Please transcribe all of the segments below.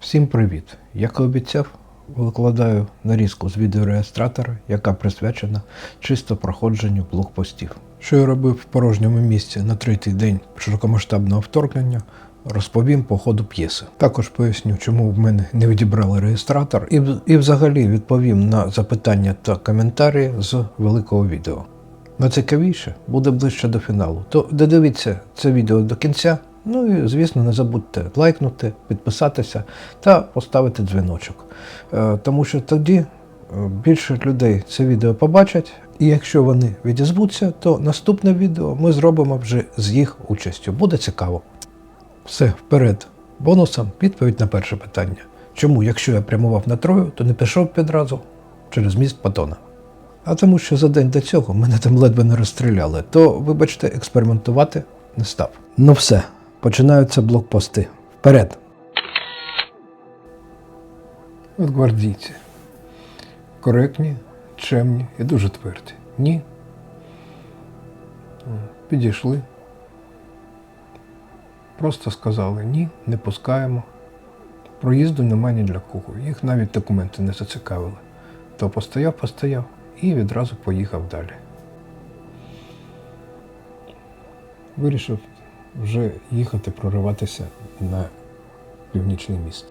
Всім привіт! Як і обіцяв, викладаю нарізку з відеореєстратора, яка присвячена чисто проходженню блокпостів. Що я робив в порожньому місці на третій день широкомасштабного вторгнення, розповім по ходу п'єси. Також поясню, чому в мене не відібрали реєстратор, і, і взагалі відповім на запитання та коментарі з великого відео. Найцікавіше буде ближче до фіналу. То додивіться це відео до кінця. Ну і, звісно, не забудьте лайкнути, підписатися та поставити дзвіночок. Е, Тому що тоді е, більше людей це відео побачать, і якщо вони відізвуться, то наступне відео ми зробимо вже з їх участю. Буде цікаво. Все, вперед. Бонусом відповідь на перше питання. Чому, якщо я прямував на Трою, то не пішов відразу через міст Патона? А тому, що за день до цього мене там ледве не розстріляли, то, вибачте, експериментувати не став. Ну все, починаються блокпости. Вперед! От гвардійці. Коректні, чемні і дуже тверді. Ні. Підійшли. Просто сказали ні, не пускаємо. Проїзду немає ні для кого. Їх навіть документи не зацікавили. То постояв, постояв і відразу поїхав далі. Вирішив вже їхати прориватися на північний міст.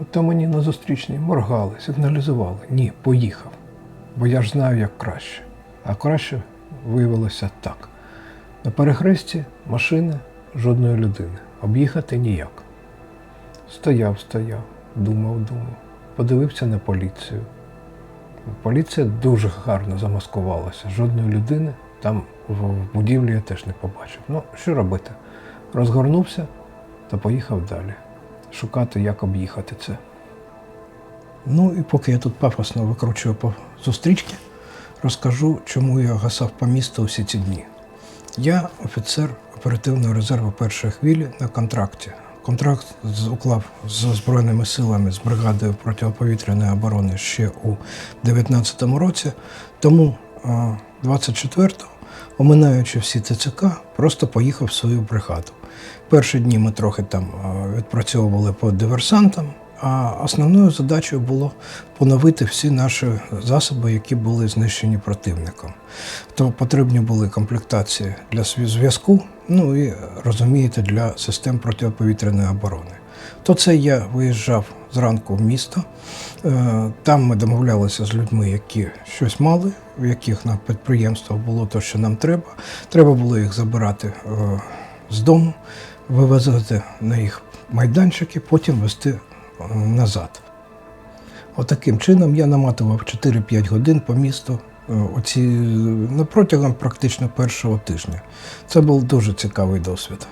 От мені на зустрічній моргали, сигналізували. Ні, поїхав. Бо я ж знаю, як краще. А краще виявилося так. На перехресті машини жодної людини. Об'їхати ніяк. Стояв, стояв, думав, думав. Подивився на поліцію. Поліція дуже гарно замаскувалася. Жодної людини там в будівлі я теж не побачив. Ну, що робити? Розгорнувся та поїхав далі. Шукати, як об'їхати це. Ну і поки я тут пафосно викручую по зустрічки, розкажу, чому я гасав по місту усі ці дні. Я офіцер оперативного резерву першої хвилі на контракті. Контракт уклав з Збройними силами з бригадою протиповітряної оборони ще у 2019 році. Тому 24-го, оминаючи всі ТЦК, просто поїхав в свою бригаду. Перші дні ми трохи там відпрацьовували по диверсантам, а основною задачею було поновити всі наші засоби, які були знищені противником. То потрібні були комплектації для зв'язку, ну і розумієте, для систем протиповітряної оборони. То це я виїжджав зранку в місто. Е, Там ми домовлялися з людьми, які щось мали, в яких на підприємствах було те, що нам треба. Треба було їх забирати е, з дому, вивезти на їх майданчики, потім везти е, назад. Отаким чином я наматував 4-5 годин по місту оці, протягом практично першого тижня. Це був дуже цікавий досвід.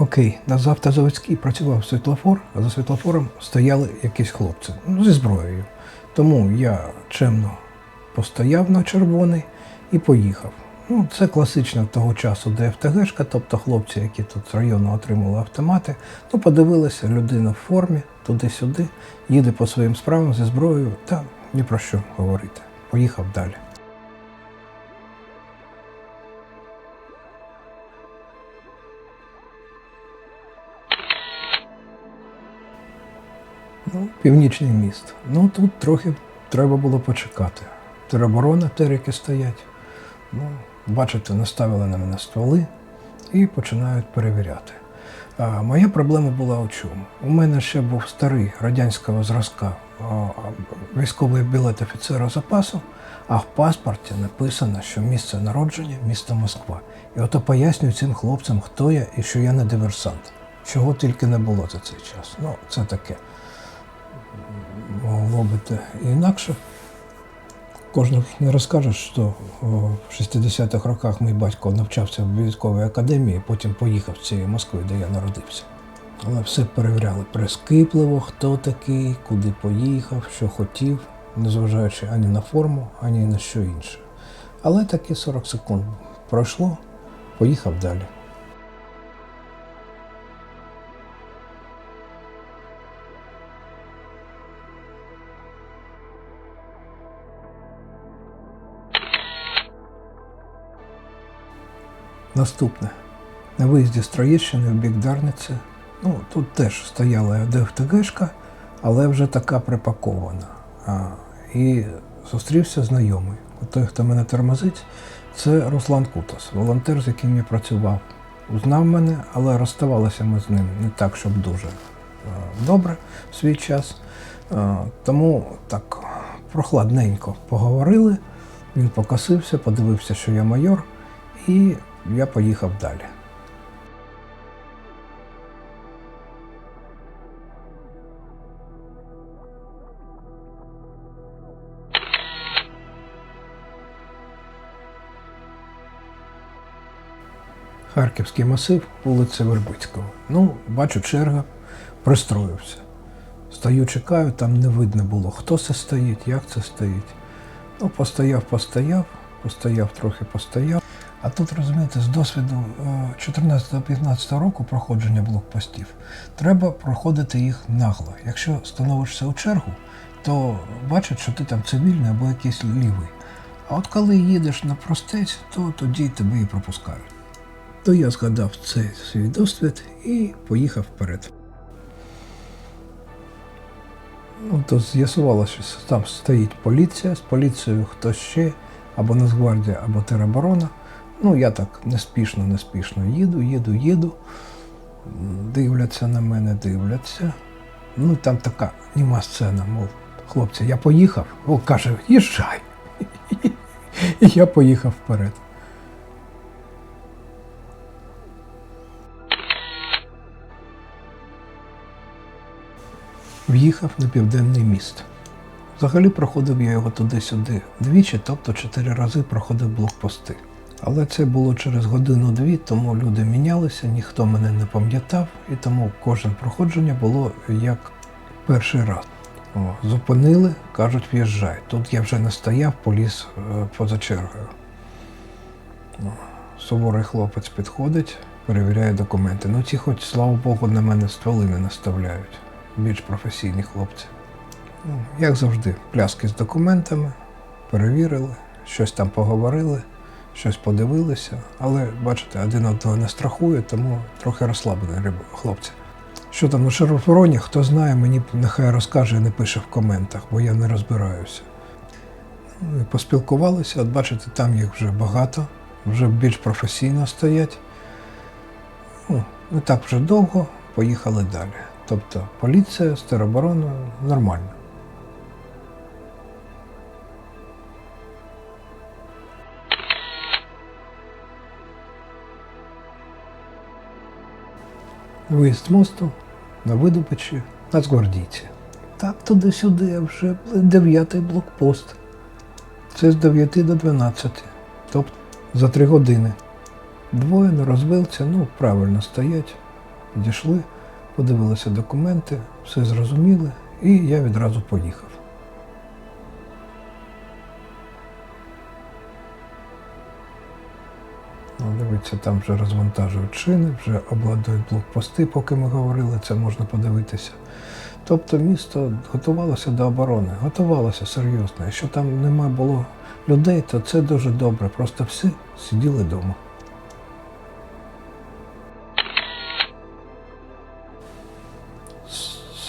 Окей, на Завтазаводській працював світлофор, а за світлофором стояли якісь хлопці ну, зі зброєю. Тому я чемно постояв на червоний і поїхав. Ну, це класично того часу ДФТГшка, тобто хлопці, які тут з району отримали автомати, ну подивилися, людина в формі, туди-сюди, їде по своїм справам зі зброєю, та ні про що говорити. Поїхав далі. Північний міст. Ну тут трохи треба було почекати. Тероборона, терики стоять. Ну, бачите, наставили на мене стволи і починають перевіряти. А моя проблема була у чому? У мене ще був старий радянського зразка військовий білет офіцера запасу, а в паспорті написано, що місце народження місто Москва. І ото пояснюю цим хлопцям, хто я і що я не диверсант. Чого тільки не було за цей час. Ну, це таке і інакше. Кожен не розкаже, що в 60-х роках мій батько навчався в військовій академії, потім поїхав з цієї Москви, де я народився. Але все перевіряли прискіпливо, хто такий, куди поїхав, що хотів, незважаючи ані на форму, ані на що інше. Але таки 40 секунд пройшло, поїхав далі. Наступне. на виїзді з Троєщини в бік Дарниці. Ну, тут теж стояла ДФТГшка, але вже така припакована. А, і зустрівся знайомий. От той, хто мене тормозить, це Руслан Кутас, волонтер, з яким я працював. Узнав мене, але розставалися ми з ним не так, щоб дуже добре в свій час. Тому так прохладненько поговорили. Він покосився, подивився, що я майор, і я поїхав далі. Харківський масив, вулиця Вербицького. Ну, бачу, черга, пристроївся. Стою, чекаю, там не видно було, хто це стоїть, як це стоїть. Ну, постояв, постояв, постояв, трохи постояв. А тут, розумієте, з досвіду е, 14-15 року проходження блокпостів треба проходити їх нагло. Якщо становишся у чергу, то бачать, що ти там цивільний або якийсь лівий. А от коли їдеш на простець, то тоді тебе і пропускають. То я згадав цей свій досвід і поїхав вперед. Ну, то з'ясувалося, що там стоїть поліція, з поліцією хтось ще, або Нацгвардія, або тероборона. Ну, я так неспішно, неспішно їду, їду, їду. Дивляться на мене, дивляться. Ну, там така німа сцена, мов, хлопці, я поїхав. О, каже, їжджай. І я поїхав вперед. В'їхав на південний міст. Взагалі проходив я його туди-сюди двічі, тобто чотири рази проходив блокпости. Але це було через годину-дві, тому люди мінялися, ніхто мене не пам'ятав, і тому кожне проходження було як перший раз. О, зупинили, кажуть, в'їжджай. Тут я вже не стояв, поліз е, поза чергою. Суворий хлопець підходить, перевіряє документи. Ну ті, хоч, слава Богу, на мене стволи не наставляють. Більш професійні хлопці. Ну, як завжди, пляски з документами, перевірили, щось там поговорили, щось подивилися, але бачите, один одного не страхує, тому трохи розслаблені риб- хлопці. Що там на шарофороні, хто знає, мені нехай розкаже і не пише в коментах, бо я не розбираюся. Ну, поспілкувалися, от бачите, там їх вже багато, вже більш професійно стоять. Ну, не так вже довго, поїхали далі. Тобто поліція з нормально. Виїзд мосту на видобичі Нацгвардійці. Так туди-сюди, а вже дев'ятий блокпост. Це з 9 до 12. Тобто за три години. Двоє на розвилці, ну, правильно стоять. Підійшли, подивилися документи, все зрозуміли, і я відразу поїхав. Дивіться, там вже розвантажують шини, вже обладнують блокпости, поки ми говорили, це можна подивитися. Тобто місто готувалося до оборони, готувалося серйозно. Якщо там нема було людей, то це дуже добре. Просто всі сиділи вдома.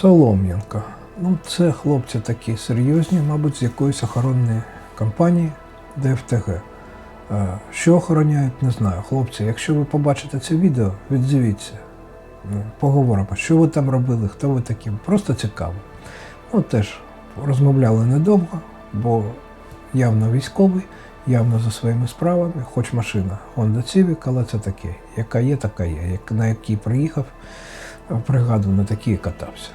Солом'янка. Ну, це хлопці такі серйозні, мабуть, з якоїсь охоронної компанії ДФТГ. Е, Що охороняють, не знаю. Хлопці, якщо ви побачите це відео, відзовіться. Ну, Поговоримо, що ви там робили, хто ви такі. Просто цікаво. Ну, теж розмовляли недовго, бо явно військовий, явно за своїми справами, хоч машина Honda Civic, але це таке. Яка є, така є. Як, на якій приїхав в бригаду, на такій катався.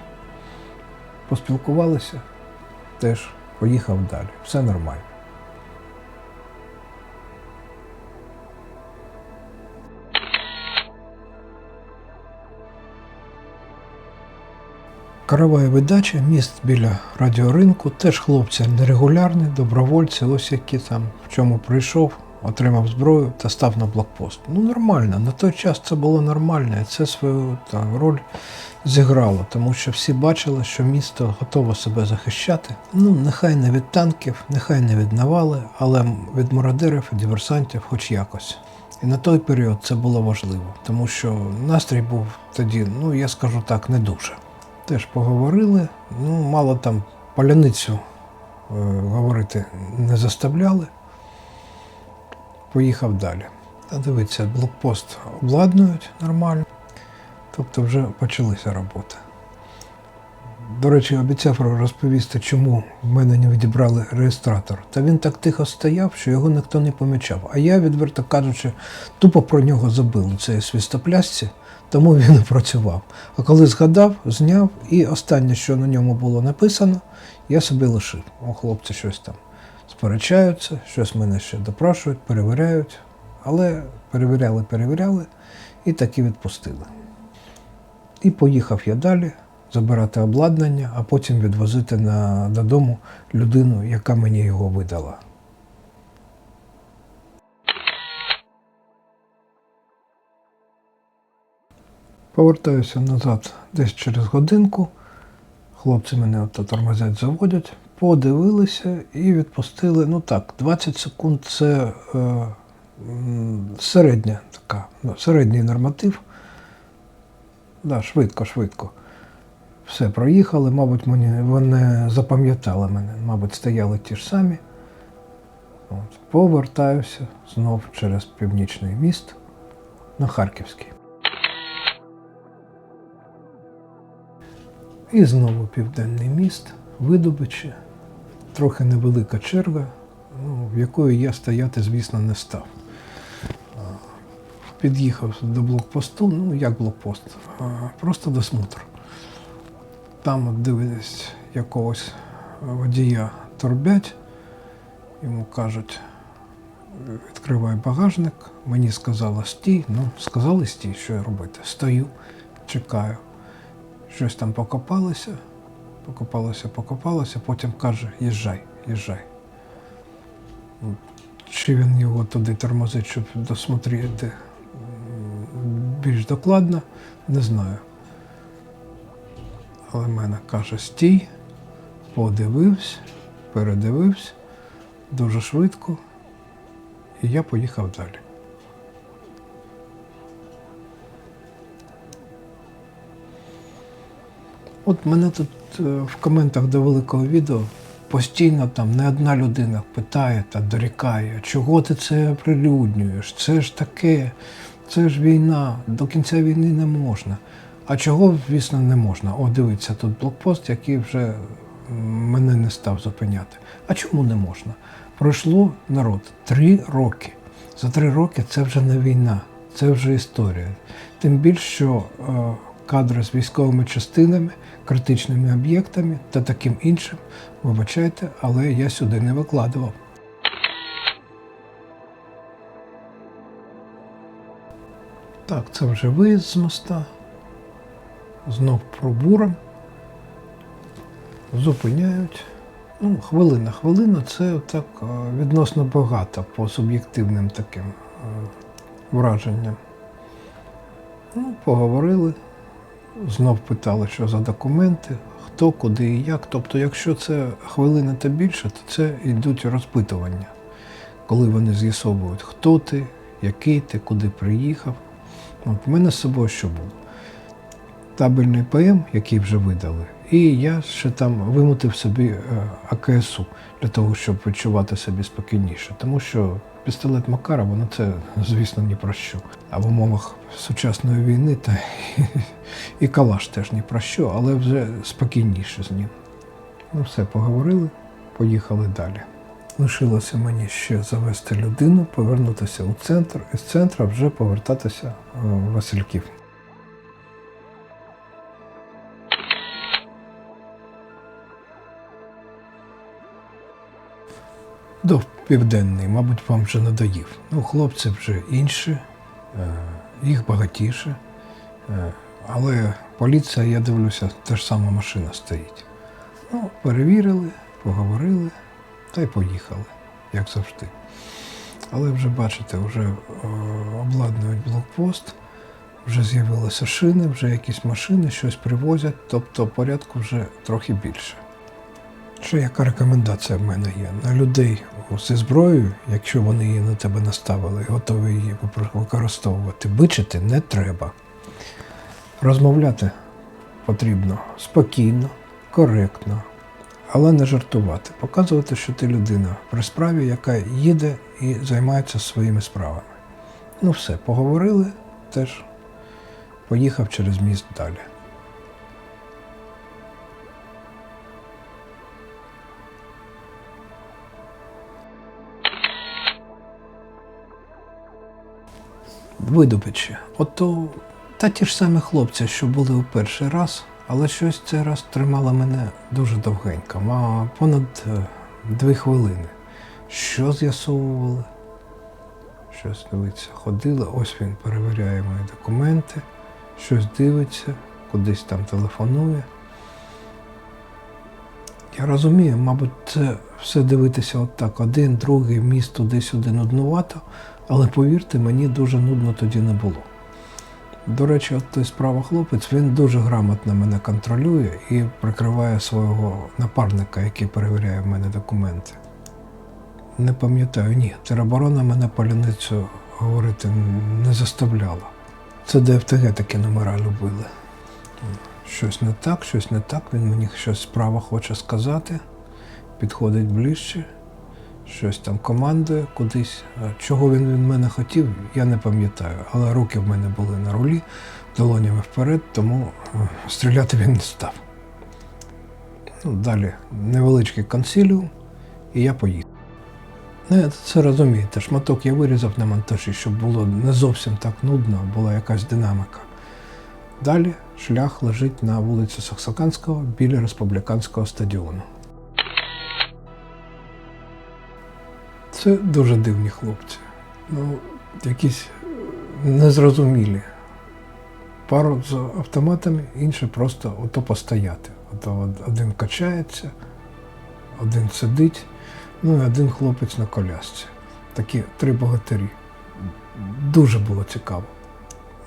Поспілкувалися, теж поїхав далі. Все нормально. Караваєві дача, міст біля радіоринку, теж хлопці нерегулярні, добровольці, ось які там в чому прийшов, отримав зброю та став на блокпост. Ну нормально, на той час це було нормально, і це свою там, роль зіграло, тому що всі бачили, що місто готове себе захищати. Ну, нехай не від танків, нехай не від навали, але від мародерів диверсантів хоч якось. І на той період це було важливо, тому що настрій був тоді, ну я скажу так, не дуже. Теж поговорили, ну мало там паляницю е, говорити не заставляли. Поїхав далі. Та дивіться, блокпост обладнують нормально, тобто вже почалися роботи. До речі, обіцяв розповісти, чому в мене не відібрали реєстратор. Та він так тихо стояв, що його ніхто не помічав. А я, відверто кажучи, тупо про нього забив у цій свістоплясці, тому він і працював. А коли згадав, зняв, і останнє, що на ньому було написано, я собі лишив. О, хлопці щось там сперечаються, щось мене ще допрашують, перевіряють. Але перевіряли, перевіряли і таки відпустили. І поїхав я далі забирати обладнання, а потім відвозити на, додому людину, яка мені його видала. Повертаюся назад десь через годинку. Хлопці мене от тормозять, заводять, подивилися і відпустили. Ну так, 20 секунд це е, середня така, ну, середній норматив. Да, швидко, швидко. Все, проїхали, мабуть, мені вони запам'ятали мене, мабуть, стояли ті ж самі. От, повертаюся знов через північний міст на Харківський. І знову південний міст, видобичі, трохи невелика черга, ну, в якої я стояти, звісно, не став. Під'їхав до блокпосту, ну як блокпост, просто до смотру. Там от дивились якогось водія торбять, йому кажуть, відкривай багажник, мені сказали стій, ну сказали стій, що я робити. Стою, чекаю. Щось там покопалося, покопалося, покопалося, потім каже, їжджай, їжджай. Ну, Чи він його туди тормозить, щоб досмотріти більш докладно, не знаю. Але мене каже, стій, подивився, передивився дуже швидко, і я поїхав далі. От мене тут е, в коментах до великого відео постійно там не одна людина питає та дорікає, чого ти це прилюднюєш? Це ж таке, це ж війна, до кінця війни не можна. А чого, звісно, не можна? О, дивіться, тут блокпост, який вже мене не став зупиняти. А чому не можна? Пройшло народ три роки. За три роки це вже не війна, це вже історія. Тим більше, що е, кадри з військовими частинами, критичними об'єктами та таким іншим, вибачайте, але я сюди не викладував. Так, це вже виїзд з моста. Знов пробуром. Зупиняють. Ну, хвилина, хвилина це так е, відносно багато по суб'єктивним таким е, враженням. Ну, поговорили, знов питали, що за документи, хто, куди і як. Тобто, якщо це хвилина та більше, то це йдуть розпитування, коли вони з'ясовують, хто ти, який ти, куди приїхав. От, в мене з собою що було? Табельний ПМ, який вже видали, і я ще там вимутив собі е, АКСУ для того, щоб відчувати себе спокійніше. Тому що пістолет Макарова, ну це, звісно, ні про що. А в умовах сучасної війни та і калаш теж ні про що, але вже спокійніше з ним. Ну все, поговорили, поїхали далі. Лишилося мені ще завести людину, повернутися у центр, і з центра вже повертатися е, в Васильків. До південний, мабуть, вам вже надоїв. Ну, хлопці вже інші, е, їх багатіше. Е, Але поліція, я дивлюся, та ж сама машина стоїть. Ну, перевірили, поговорили та й поїхали, як завжди. Але вже бачите, вже е, обладнують блокпост, вже з'явилися шини, вже якісь машини, щось привозять, тобто порядку вже трохи більше. Ще яка рекомендація в мене є? На людей зі зброєю, якщо вони її на тебе наставили готові її використовувати, бичити не треба. Розмовляти потрібно спокійно, коректно, але не жартувати. Показувати, що ти людина при справі, яка їде і займається своїми справами. Ну все, поговорили, теж поїхав через міст далі. Видобичі. Ото та ті ж самі хлопці, що були у перший раз, але щось цей раз тримало мене дуже довгенько, ма понад е, дві хвилини. Що з'ясовували? Щось дивиться, ходили, ось він перевіряє мої документи, щось дивиться, кудись там телефонує. Я розумію, мабуть, це все дивитися отак, один, другий, міст туди-сюди нуднувато, але повірте, мені дуже нудно тоді не було. До речі, от той справа хлопець, він дуже грамотно мене контролює і прикриває свого напарника, який перевіряє в мене документи. Не пам'ятаю, ні, тероборона мене паляницю говорити не заставляла. Це ДФТГ такі номера любили. Щось не так, щось не так, він мені щось справа хоче сказати, підходить ближче, щось там командує кудись. Чого він від мене хотів, я не пам'ятаю. Але руки в мене були на рулі, долонями вперед, тому е, стріляти він не став. Ну, далі невеличкий консиліум, і я поїхав. Ну, я це розумієте, шматок я вирізав на монтажі, щоб було не зовсім так нудно, була якась динамика. Далі шлях лежить на вулиці Саксаканського біля республіканського стадіону. Це дуже дивні хлопці. Ну, якісь незрозумілі. Пару з автоматами, інші просто ото постояти. Ото один качається, один сидить, ну і один хлопець на колясці. Такі три богатирі. Дуже було цікаво.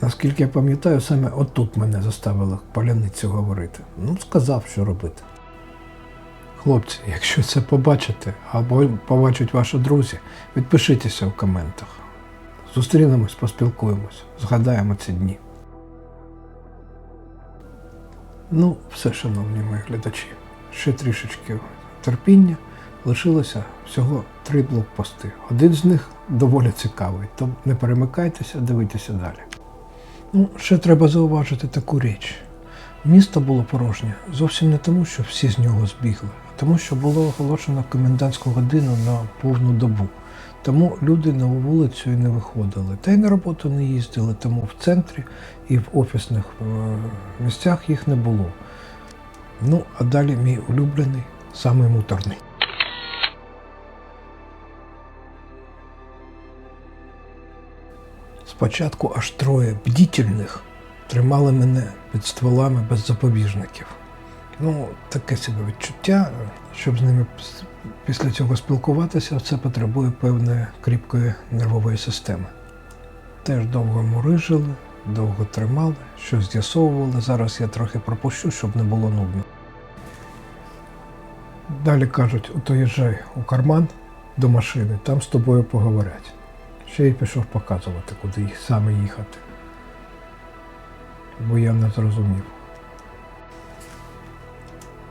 Наскільки я пам'ятаю, саме отут мене заставили паляницю говорити. Ну, сказав, що робити. Хлопці, якщо це побачите або побачать ваші друзі, відпишіться в коментах. Зустрінемось, поспілкуємось, згадаємо ці дні. Ну, все, шановні мої глядачі. Ще трішечки терпіння. Лишилося всього три блокпости. Один з них доволі цікавий, то не перемикайтеся, дивіться далі. Ну, ще треба зауважити таку річ. Місто було порожнє зовсім не тому, що всі з нього збігли, а тому, що було оголошено комендантську годину на повну добу. Тому люди на вулицю і не виходили. Та й на роботу не їздили, тому в центрі і в офісних е, місцях їх не було. Ну, а далі мій улюблений, самий муторний. Спочатку аж троє бдітельних тримали мене під стволами без запобіжників. Ну, таке себе відчуття, щоб з ними після цього спілкуватися, це потребує певної кріпкої нервової системи. Теж довго мурижили, довго тримали, щось з'ясовували. Зараз я трохи пропущу, щоб не було нудно. Далі кажуть, ото їжджай у карман до машини, там з тобою поговорять. Ще й пішов показувати, куди саме їхати. Бо я не зрозумів.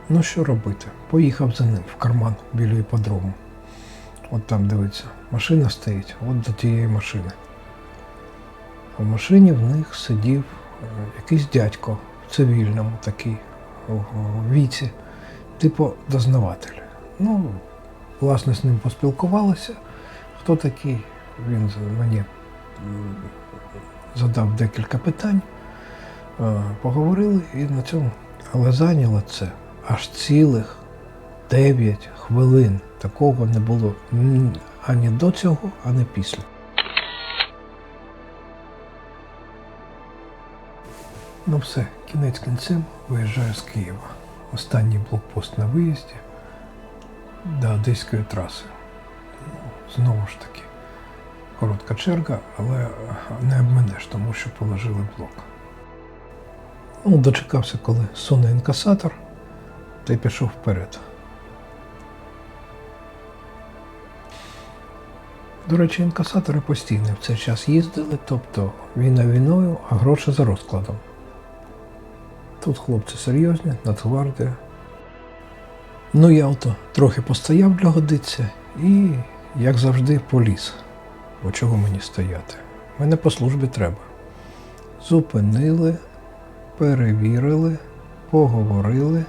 Ну що робити? Поїхав за ним в карман біля іподрому. От там дивиться, машина стоїть, от до тієї машини. В машині в них сидів е, якийсь дядько в цивільному такий у у віці, типу дознаватель. Ну, власне, з ним поспілкувалися. Хто такий? Він мені задав декілька питань, е, поговорили і на цьому. Але зайняло це аж цілих 9 хвилин. Такого не було ані до цього, ані після. Ну все, кінець кінцем виїжджаю з Києва. Останній блокпост на виїзді до Одеської траси. Ну, знову ж таки, коротка черга, але не обманеш, тому що положили блок. Ну, Дочекався, коли суне інкасатор, та й пішов вперед. До речі, інкасатори постійно в цей час їздили, тобто війна війною, а гроші за розкладом. Тут хлопці серйозні, Нацгвардія. Ну я ото трохи постояв для годиці і, як завжди, поліз. Бо чого мені стояти? Мене по службі треба. Зупинили, перевірили, поговорили.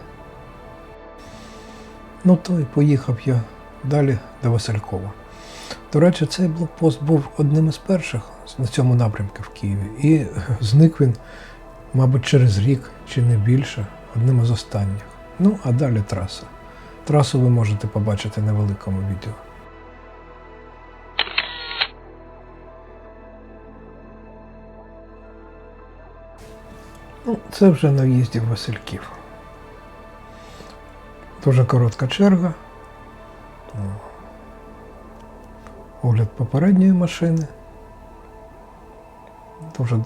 Ну то й поїхав я далі до Василькова. До речі, цей блокпост був одним із перших на цьому напрямку в Києві. І зник він, мабуть, через рік чи не більше, одним із останніх. Ну, а далі траса. Трасу ви можете побачити на великому відео. Це вже на в'їзді в Васильків. Дуже коротка черга. Огляд попередньої машини. Дуже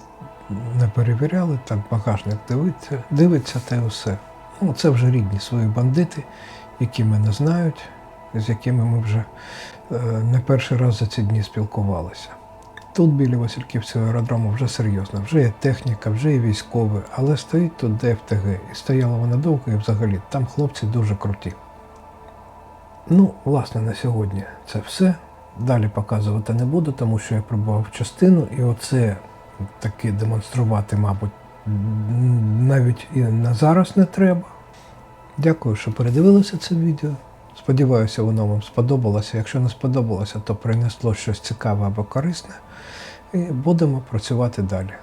не перевіряли, так багажник дивиться, дивиться й усе. Ну, це вже рідні свої бандити, які мене знають, з якими ми вже е, не перший раз за ці дні спілкувалися. Тут біля Васильківського аеродрому вже серйозно, вже є техніка, вже є військові, але стоїть тут ДФТГ. І стояла вона довго і взагалі там хлопці дуже круті. Ну, власне, на сьогодні це все. Далі показувати не буду, тому що я прибував в частину, і оце таки демонструвати, мабуть, навіть і на зараз не треба. Дякую, що передивилися це відео. Сподіваюся, воно вам сподобалося. Якщо не сподобалося, то принесло щось цікаве або корисне. І будемо працювати далі.